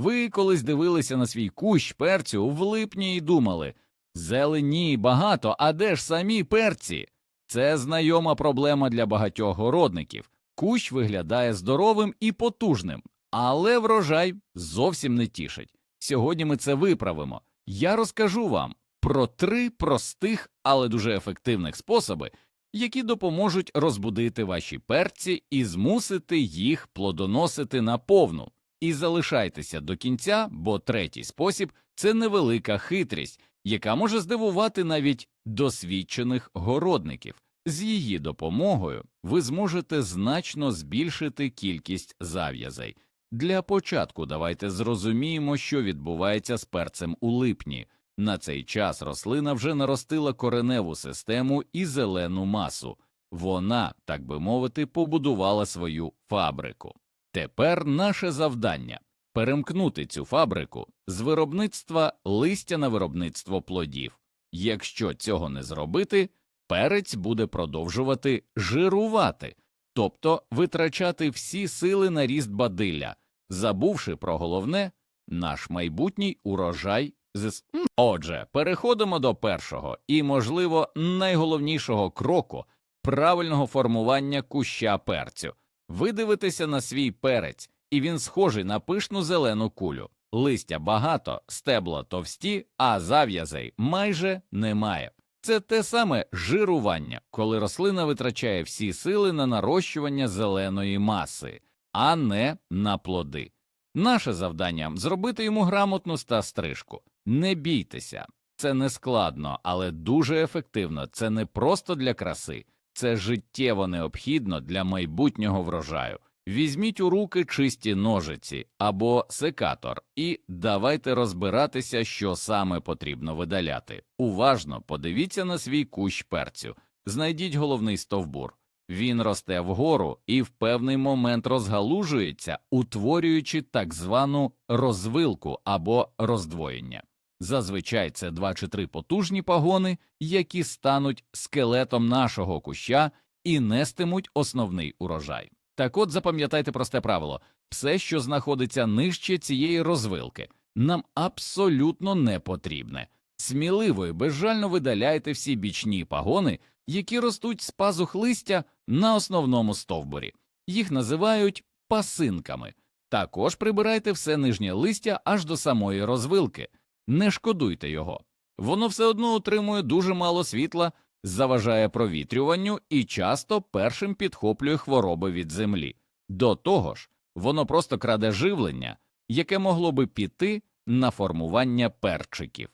Ви колись дивилися на свій кущ перцю в липні і думали зелені багато, а де ж самі перці? Це знайома проблема для багатьох городників. Кущ виглядає здоровим і потужним, але врожай зовсім не тішить. Сьогодні ми це виправимо. Я розкажу вам про три простих, але дуже ефективних способи, які допоможуть розбудити ваші перці і змусити їх плодоносити наповну. І залишайтеся до кінця, бо третій спосіб це невелика хитрість, яка може здивувати навіть досвідчених городників. З її допомогою ви зможете значно збільшити кількість зав'язей. Для початку давайте зрозуміємо, що відбувається з перцем у липні. На цей час рослина вже наростила кореневу систему і зелену масу. Вона, так би мовити, побудувала свою фабрику. Тепер наше завдання перемкнути цю фабрику з виробництва листя на виробництво плодів. Якщо цього не зробити, перець буде продовжувати жирувати, тобто витрачати всі сили на ріст бадилля, забувши про головне наш майбутній урожай з Отже, переходимо до першого і, можливо, найголовнішого кроку правильного формування куща перцю. Ви дивитеся на свій перець, і він схожий на пишну зелену кулю. Листя багато, стебла товсті, а зав'язей майже немає. Це те саме жирування, коли рослина витрачає всі сили на нарощування зеленої маси, а не на плоди. Наше завдання зробити йому грамотну ста стрижку. Не бійтеся, це не складно, але дуже ефективно. Це не просто для краси, це життєво необхідно для майбутнього врожаю. Візьміть у руки чисті ножиці або секатор, і давайте розбиратися, що саме потрібно видаляти. Уважно подивіться на свій кущ перцю, знайдіть головний стовбур. Він росте вгору і в певний момент розгалужується, утворюючи так звану розвилку або роздвоєння. Зазвичай це два чи три потужні пагони, які стануть скелетом нашого куща і нестимуть основний урожай. Так от запам'ятайте просте правило все, що знаходиться нижче цієї розвилки, нам абсолютно не потрібне. Сміливо і безжально видаляйте всі бічні пагони, які ростуть з пазух листя на основному стовбурі. Їх називають пасинками. Також прибирайте все нижнє листя аж до самої розвилки. Не шкодуйте його. Воно все одно отримує дуже мало світла, заважає провітрюванню і часто першим підхоплює хвороби від землі. До того ж, воно просто краде живлення, яке могло би піти на формування перчиків.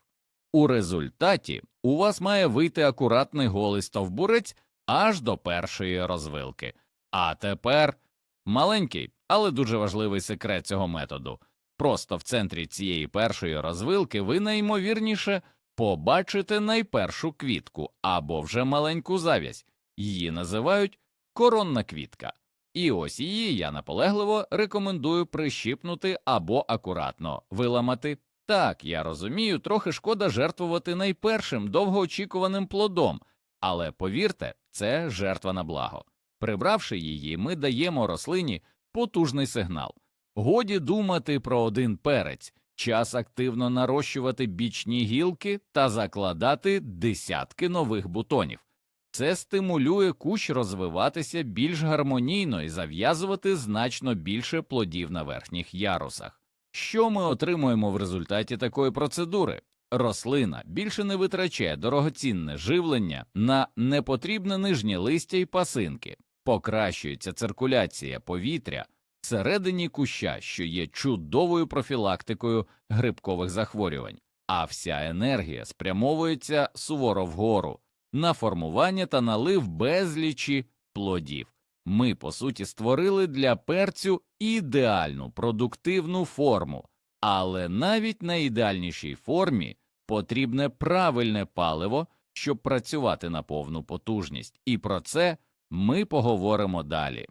У результаті у вас має вийти акуратний голий стовбурець аж до першої розвилки. А тепер маленький, але дуже важливий секрет цього методу. Просто в центрі цієї першої розвилки ви найімовірніше побачите найпершу квітку або вже маленьку завязь. Її називають коронна квітка. І ось її я наполегливо рекомендую прищіпнути або акуратно виламати. Так, я розумію, трохи шкода жертвувати найпершим довгоочікуваним плодом, але повірте, це жертва на благо. Прибравши її, ми даємо рослині потужний сигнал. Годі думати про один перець, час активно нарощувати бічні гілки та закладати десятки нових бутонів. Це стимулює кущ розвиватися більш гармонійно і зав'язувати значно більше плодів на верхніх ярусах. Що ми отримуємо в результаті такої процедури? Рослина більше не витрачає дорогоцінне живлення на непотрібне нижнє листя і пасинки, покращується циркуляція повітря всередині куща, що є чудовою профілактикою грибкових захворювань, а вся енергія спрямовується суворо вгору на формування та налив безлічі плодів. Ми, по суті, створили для перцю ідеальну продуктивну форму, але навіть на ідеальнішій формі потрібне правильне паливо, щоб працювати на повну потужність, і про це ми поговоримо далі.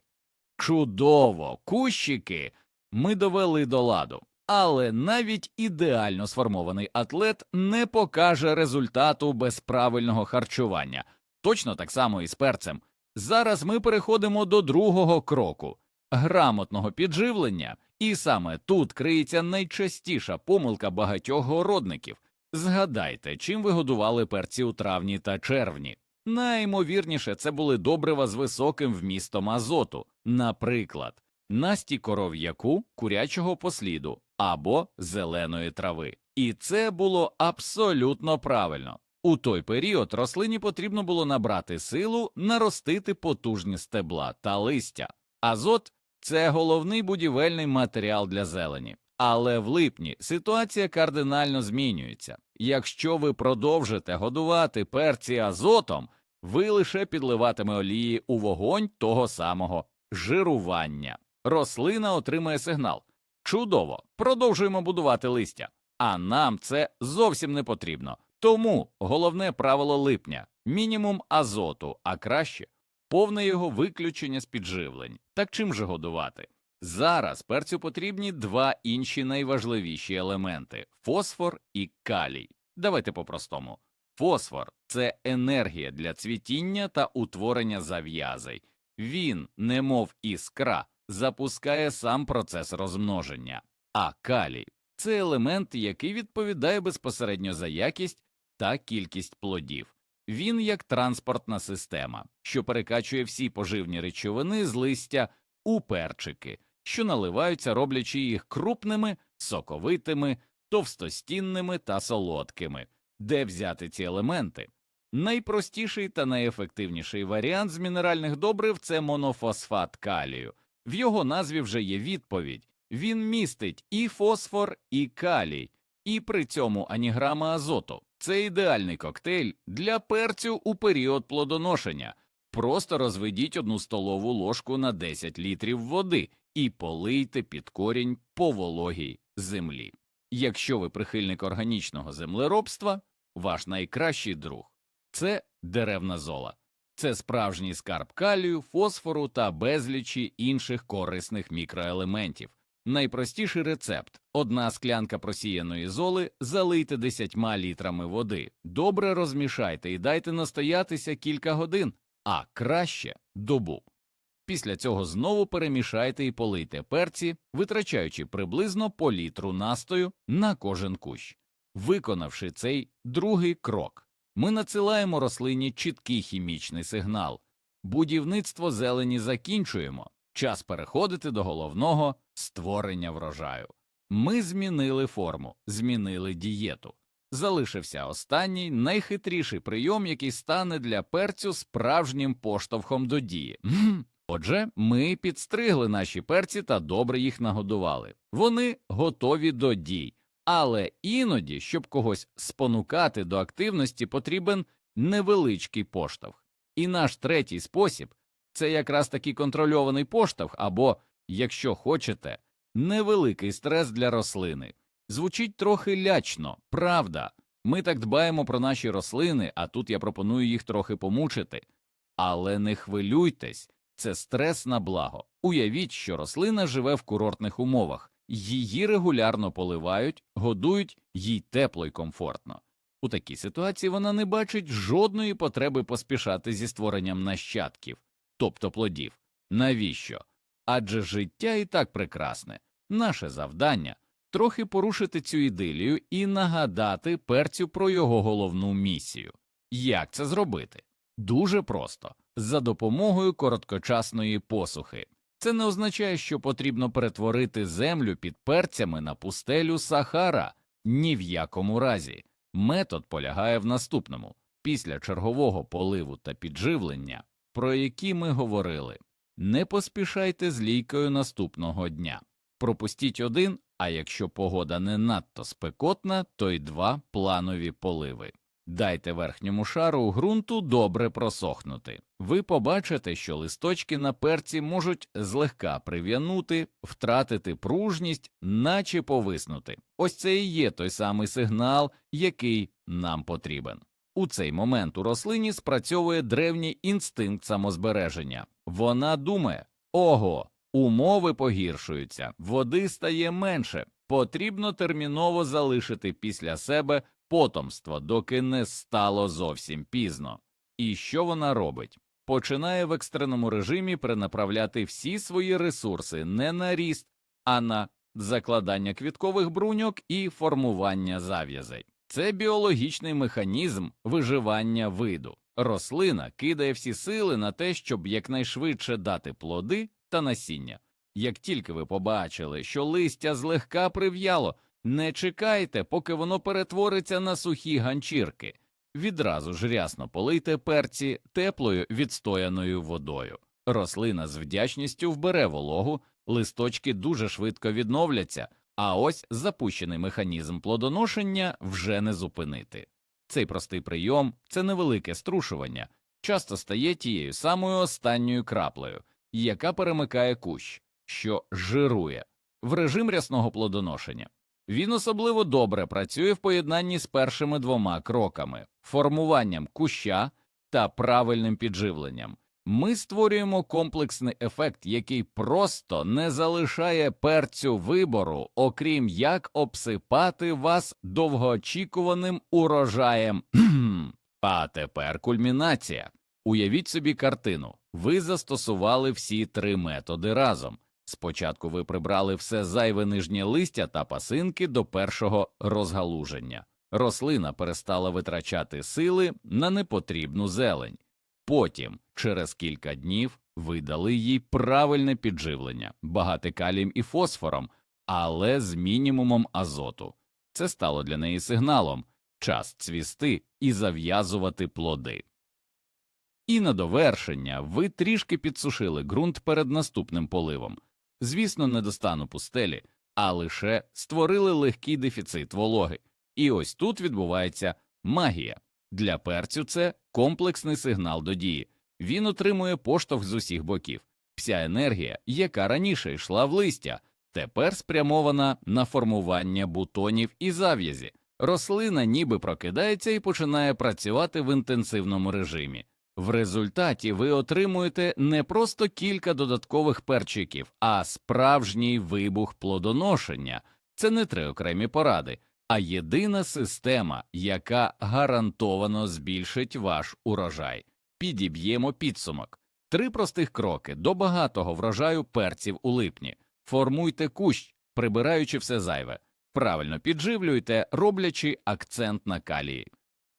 Чудово, кущики ми довели до ладу, але навіть ідеально сформований атлет не покаже результату без правильного харчування. Точно так само і з перцем. Зараз ми переходимо до другого кроку грамотного підживлення І саме тут криється найчастіша помилка багатьох городників. Згадайте, чим ви годували перці у травні та червні. Найімовірніше, це були добрива з високим вмістом азоту, наприклад, насті коров'яку, курячого посліду або зеленої трави. І це було абсолютно правильно. У той період рослині потрібно було набрати силу, наростити потужні стебла та листя. Азот це головний будівельний матеріал для зелені. Але в липні ситуація кардинально змінюється. Якщо ви продовжите годувати перці азотом, ви лише підливатиме олії у вогонь того самого жирування. Рослина отримає сигнал. Чудово, продовжуємо будувати листя. А нам це зовсім не потрібно. Тому головне правило липня мінімум азоту, а краще повне його виключення з підживлень. Так чим же годувати? Зараз перцю потрібні два інші найважливіші елементи фосфор і калій. Давайте по-простому. Фосфор це енергія для цвітіння та утворення зав'язей. Він, немов іскра, запускає сам процес розмноження, а калій це елемент, який відповідає безпосередньо за якість та кількість плодів. Він як транспортна система, що перекачує всі поживні речовини з листя у перчики, що наливаються, роблячи їх крупними, соковитими, товстостінними та солодкими. Де взяти ці елементи? Найпростіший та найефективніший варіант з мінеральних добрив це монофосфат калію. В його назві вже є відповідь він містить і фосфор, і калій, і при цьому ані грама азоту. Це ідеальний коктейль для перцю у період плодоношення. Просто розведіть одну столову ложку на 10 літрів води і полийте під корінь по вологій землі. Якщо ви прихильник органічного землеробства, ваш найкращий друг це деревна зола. Це справжній скарб калію, фосфору та безлічі інших корисних мікроелементів. Найпростіший рецепт одна склянка просіяної золи залийте 10 літрами води, добре розмішайте і дайте настоятися кілька годин, а краще добу. Після цього знову перемішайте і полийте перці, витрачаючи приблизно по літру настою на кожен кущ. Виконавши цей другий крок, ми надсилаємо рослині чіткий хімічний сигнал. Будівництво зелені закінчуємо. Час переходити до головного створення врожаю. Ми змінили форму, змінили дієту. Залишився останній найхитріший прийом, який стане для перцю справжнім поштовхом до дії. Отже, ми підстригли наші перці та добре їх нагодували. Вони готові до дій, але іноді, щоб когось спонукати до активності, потрібен невеличкий поштовх. І наш третій спосіб це якраз такий контрольований поштовх, або, якщо хочете, невеликий стрес для рослини. Звучить трохи лячно, правда. Ми так дбаємо про наші рослини, а тут я пропоную їх трохи помучити. Але не хвилюйтесь, це стрес на благо. Уявіть, що рослина живе в курортних умовах, її регулярно поливають, годують, їй тепло й комфортно. У такій ситуації вона не бачить жодної потреби поспішати зі створенням нащадків, тобто плодів. Навіщо? Адже життя і так прекрасне. Наше завдання трохи порушити цю ідилію і нагадати перцю про його головну місію. Як це зробити? Дуже просто за допомогою короткочасної посухи. Це не означає, що потрібно перетворити землю під перцями на пустелю Сахара ні в якому разі. Метод полягає в наступному після чергового поливу та підживлення, про які ми говорили. Не поспішайте з лійкою наступного дня. Пропустіть один, а якщо погода не надто спекотна, то й два планові поливи. Дайте верхньому шару ґрунту добре просохнути. Ви побачите, що листочки на перці можуть злегка прив'янути, втратити пружність, наче повиснути. Ось це і є той самий сигнал, який нам потрібен. У цей момент у рослині спрацьовує древній інстинкт самозбереження. Вона думає ого, умови погіршуються, води стає менше, потрібно терміново залишити після себе потомство, доки не стало зовсім пізно. І що вона робить? Починає в екстреному режимі перенаправляти всі свої ресурси не на ріст, а на закладання квіткових бруньок і формування зав'язей. Це біологічний механізм виживання виду. Рослина кидає всі сили на те, щоб якнайшвидше дати плоди та насіння. Як тільки ви побачили, що листя злегка прив'яло, не чекайте, поки воно перетвориться на сухі ганчірки. Відразу ж рясно полийте перці теплою відстояною водою. Рослина з вдячністю вбере вологу, листочки дуже швидко відновляться, а ось запущений механізм плодоношення вже не зупинити. Цей простий прийом це невелике струшування, часто стає тією самою останньою краплею, яка перемикає кущ, що жирує в режим рясного плодоношення. Він особливо добре працює в поєднанні з першими двома кроками формуванням куща та правильним підживленням. Ми створюємо комплексний ефект, який просто не залишає перцю вибору, окрім як обсипати вас довгоочікуваним урожаєм. А тепер кульмінація. Уявіть собі картину. Ви застосували всі три методи разом. Спочатку ви прибрали все зайве нижнє листя та пасинки до першого розгалуження. Рослина перестала витрачати сили на непотрібну зелень. Потім, через кілька днів, ви дали їй правильне підживлення, багате калієм і фосфором, але з мінімумом азоту. Це стало для неї сигналом час цвісти і зав'язувати плоди. І на довершення ви трішки підсушили ґрунт перед наступним поливом. Звісно, не до стану пустелі, а лише створили легкий дефіцит вологи. І ось тут відбувається магія. Для перцю це комплексний сигнал до дії. Він отримує поштовх з усіх боків. Вся енергія, яка раніше йшла в листя, тепер спрямована на формування бутонів і зав'язі. Рослина ніби прокидається і починає працювати в інтенсивному режимі. В результаті ви отримуєте не просто кілька додаткових перчиків, а справжній вибух плодоношення. Це не три окремі поради, а єдина система, яка гарантовано збільшить ваш урожай. Підіб'ємо підсумок. Три простих кроки до багатого врожаю перців у липні. Формуйте кущ, прибираючи все зайве. Правильно підживлюйте, роблячи акцент на калії.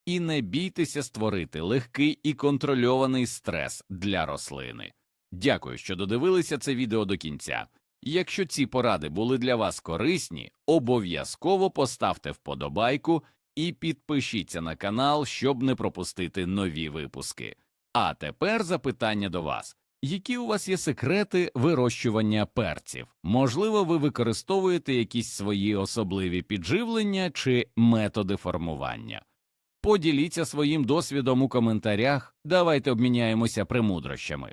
І не бійтеся створити легкий і контрольований стрес для рослини. Дякую, що додивилися це відео до кінця. Якщо ці поради були для вас корисні, обов'язково поставте вподобайку і підпишіться на канал, щоб не пропустити нові випуски. А тепер запитання до вас. Які у вас є секрети вирощування перців? Можливо, ви використовуєте якісь свої особливі підживлення чи методи формування? Поділіться своїм досвідом у коментарях, давайте обміняємося премудрощами.